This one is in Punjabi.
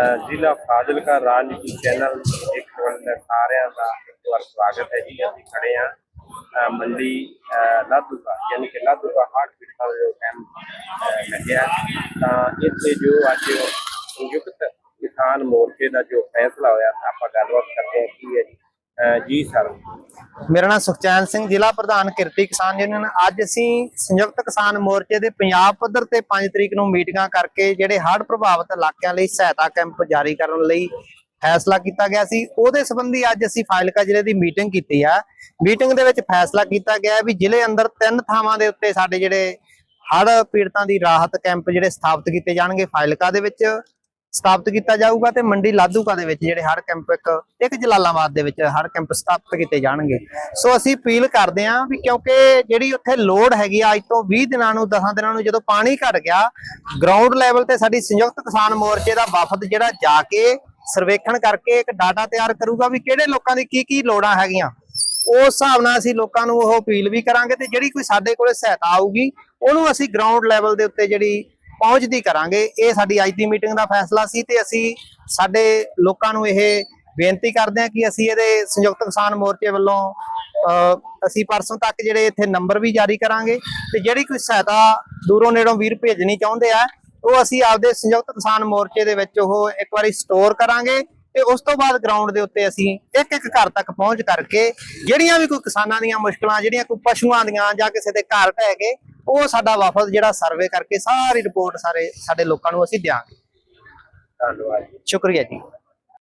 ਅ, ਜ਼ਿਲ੍ਹਾ ਫਾਜ਼ਿਲਕਾ ਰਾਜਨੀਤੀ ਚੈਨਲ ਇੱਕ ਵਾਰ ਸਾਰਿਆਂ ਦਾ ਇੱਕ ਵਾਰ ਸਵਾਗਤ ਹੈ ਜੀ। ਅਸੀਂ ਖੜੇ ਆ ਮੰਡੀ ਅ, ਲਾਧੂਕਾ ਯਾਨੀ ਕਿ ਲਾਧੂਕਾ ਹਾਟ ਪੀੜਤਾਂ ਦਾ ਜੋ ਕੈਂਪ ਲੱਗਿਆ ਤਾਂ ਇੱਥੇ ਜੋ ਅੱਜ ਸੰਯੁਕਤ ਕਿਸਾਨ ਮੋਰਚੇ ਦਾ ਜੋ ਫੈਸਲਾ ਹੋਇਆ ਆਪਾਂ ਗੱਲਬਾਤ ਕਰਦੇ ਹਾਂ ਕੀ ਹੈ ਜੀ। ਜੀ ਸਰ। ਮੇਰਾ ਨਾਮ ਸੁਖਚੈਨ ਸਿੰਘ, ਜ਼ਿਲ੍ਹਾ ਪ੍ਰਧਾਨ ਕਿਰਤੀ ਕਿਸਾਨ ਯੂਨੀਅਨ। ਅੱਜ ਅਸੀਂ ਸੰਯੁਕਤ ਕਿਸਾਨ ਮੋਰਚੇ ਦੇ ਪੰਜਾਬ ਪੱਧਰ ਤੇ 5 ਤਰੀਕ ਨੂੰ ਮੀਟਿੰਗਾਂ ਕਰਕੇ ਜਿਹੜੇ ਹੜ੍ਹ ਪ੍ਰਭਾਵਿਤ ਇਲਾਕਿਆਂ ਲਈ ਸਹਾਇਤਾ ਕੈਂਪ ਜਾਰੀ ਕਰਨ ਲਈ ਫੈਸਲਾ ਕੀਤਾ ਗਿਆ ਸੀ। ਉਹਦੇ ਸੰਬੰਧੀ ਅੱਜ ਅਸੀਂ ਫਾਜ਼ਿਲਕਾ ਜ਼ਿਲ੍ਹੇ ਦੀ ਮੀਟਿੰਗ ਕੀਤੀ ਆ। ਮੀਟਿੰਗ ਦੇ ਵਿੱਚ ਫੈਸਲਾ ਕੀਤਾ ਗਿਆ ਵੀ ਜ਼ਿਲ੍ਹੇ ਅੰਦਰ ਤਿੰਨ ਥਾਵਾਂ ਦੇ ਉੱਤੇ ਸਾਡੇ ਜਿਹੜੇ ਹੜ੍ਹ ਪੀੜਤਾਂ ਦੀ ਰਾਹਤ ਕੈਂਪ ਜਿਹੜੇ ਸਥਾਪਿਤ ਕੀਤੇ ਜਾਣਗੇ ਫਾਜ਼ਿਲਕਾ ਦੇ ਵਿੱਚ। ਸਥਾਪਿਤ ਕੀਤਾ ਜਾਊਗਾ ਤੇ ਮੰਡੀ ਲਾਧੂਕਾ ਦੇ ਵਿੱਚ ਜਿਹੜੇ ਹੜ੍ਹ ਕੈਂਪ ਇੱਕ ਇੱਕ ਜਲਾਲਾਬਾਦ ਦੇ ਵਿੱਚ ਹਰ ਕੈਂਪ ਸਥਾਪਿਤ ਕੀਤੇ ਜਾਣਗੇ। ਸੋ ਅਸੀਂ ਅਪੀਲ ਕਰਦੇ ਹਾਂ ਵੀ ਕਿਉਂਕਿ ਜਿਹੜੀ ਉੱਥੇ ਲੋਡ ਹੈਗੀ ਆ, ਅੱਜ ਤੋਂ 20 ਦਿਨਾਂ ਨੂੰ 10 ਦਿਨਾਂ ਨੂੰ ਜਦੋਂ ਪਾਣੀ ਘਟ ਗਿਆ ਗਰਾਊਂਡ ਲੈਵਲ ਤੇ ਸਾਡੀ ਸੰਯੁਕਤ ਕਿਸਾਨ ਮੋਰਚੇ ਦਾ ਵਫਦ ਜਿਹੜਾ ਜਾ ਕੇ ਸਰਵੇਖਣ ਕਰਕੇ ਇੱਕ ਡਾਟਾ ਤਿਆਰ ਕਰੂਗਾ ਵੀ ਕਿਹੜੇ ਲੋਕਾਂ ਦੀ ਕੀ ਕੀ ਲੋੜਾਂ ਹੈਗੀਆਂ। ਉਸ ਹਿਸਾਬ ਨਾਲ ਅਸੀਂ ਲੋਕਾਂ ਨੂੰ ਉਹ ਅਪੀਲ ਵੀ ਕਰਾਂਗੇ ਤੇ ਜਿਹੜੀ ਕੋਈ ਸਾਡੇ ਕੋਲੇ ਸਹਾਇਤਾ ਆਊਗੀ, ਉਹਨੂੰ ਅਸੀਂ ਗਰਾਊਂਡ ਲੈਵਲ ਦੇ ਉੱਤੇ ਜਿਹੜੀ ਪਹੁੰਚਦੀ ਕਰਾਂਗੇ। ਇਹ ਸਾਡੀ ਅੱਜ ਦੀ ਮੀਟਿੰਗ ਦਾ ਫੈਸਲਾ ਸੀ ਤੇ ਅਸੀਂ ਸਾਡੇ ਲੋਕਾਂ ਨੂੰ ਇਹ ਬੇਨਤੀ ਕਰਦੇ ਹਾਂ ਕਿ ਅਸੀਂ ਇਹਦੇ ਸੰਯੁਕਤ ਕਿਸਾਨ ਮੋਰਚੇ ਵੱਲੋਂ ਅਸੀਂ ਪਰਸੋਂ ਤੱਕ ਜਿਹੜੇ ਇੱਥੇ ਨੰਬਰ ਵੀ ਜਾਰੀ ਕਰਾਂਗੇ ਤੇ ਜਿਹੜੀ ਕੋਈ ਸਹਾਇਤਾ ਦੂਰੋਂ ਨੇੜੋਂ ਵੀਰ ਭੇਜਣੀ ਚਾਹੁੰਦੇ ਆ, ਉਹ ਅਸੀਂ ਆਪਦੇ ਸੰਯੁਕਤ ਕਿਸਾਨ ਮੋਰਚੇ ਦੇ ਵਿੱਚ ਉਹ ਇੱਕ ਵਾਰੀ ਸਟੋਰ ਕਰਾਂਗੇ ਤੇ ਉਸ ਤੋਂ ਬਾਅਦ ਗਰਾਊਂਡ ਦੇ ਉੱਤੇ ਅਸੀਂ ਇੱਕ ਇੱਕ ਘਰ ਤੱਕ ਪਹੁੰਚ ਕਰਕੇ ਜਿਹੜੀਆਂ ਵੀ ਕੋਈ ਕਿਸਾਨਾਂ ਦੀਆਂ ਮੁਸ਼ਕਲਾਂ, ਜਿਹੜੀਆਂ ਕੋਈ ਪਸ਼ੂਆਂ ਦੀਆਂ ਜਾਂ ਕਿਸੇ ਦੇ ਘਰ ਢਹਿ ਗਏ ਉਹ ਸਾਡਾ ਵਫਦ ਜਿਹੜਾ ਸਰਵੇ ਕਰਕੇ ਸਾਰੀ ਰਿਪੋਰਟ ਸਾਰੇ ਸਾਡੇ ਲੋਕਾਂ ਨੂੰ ਅਸੀਂ ਦਿਆਂਗੇ। ਧੰਨਵਾਦ ਸ਼ੁਕਰੀਆ ਜੀ।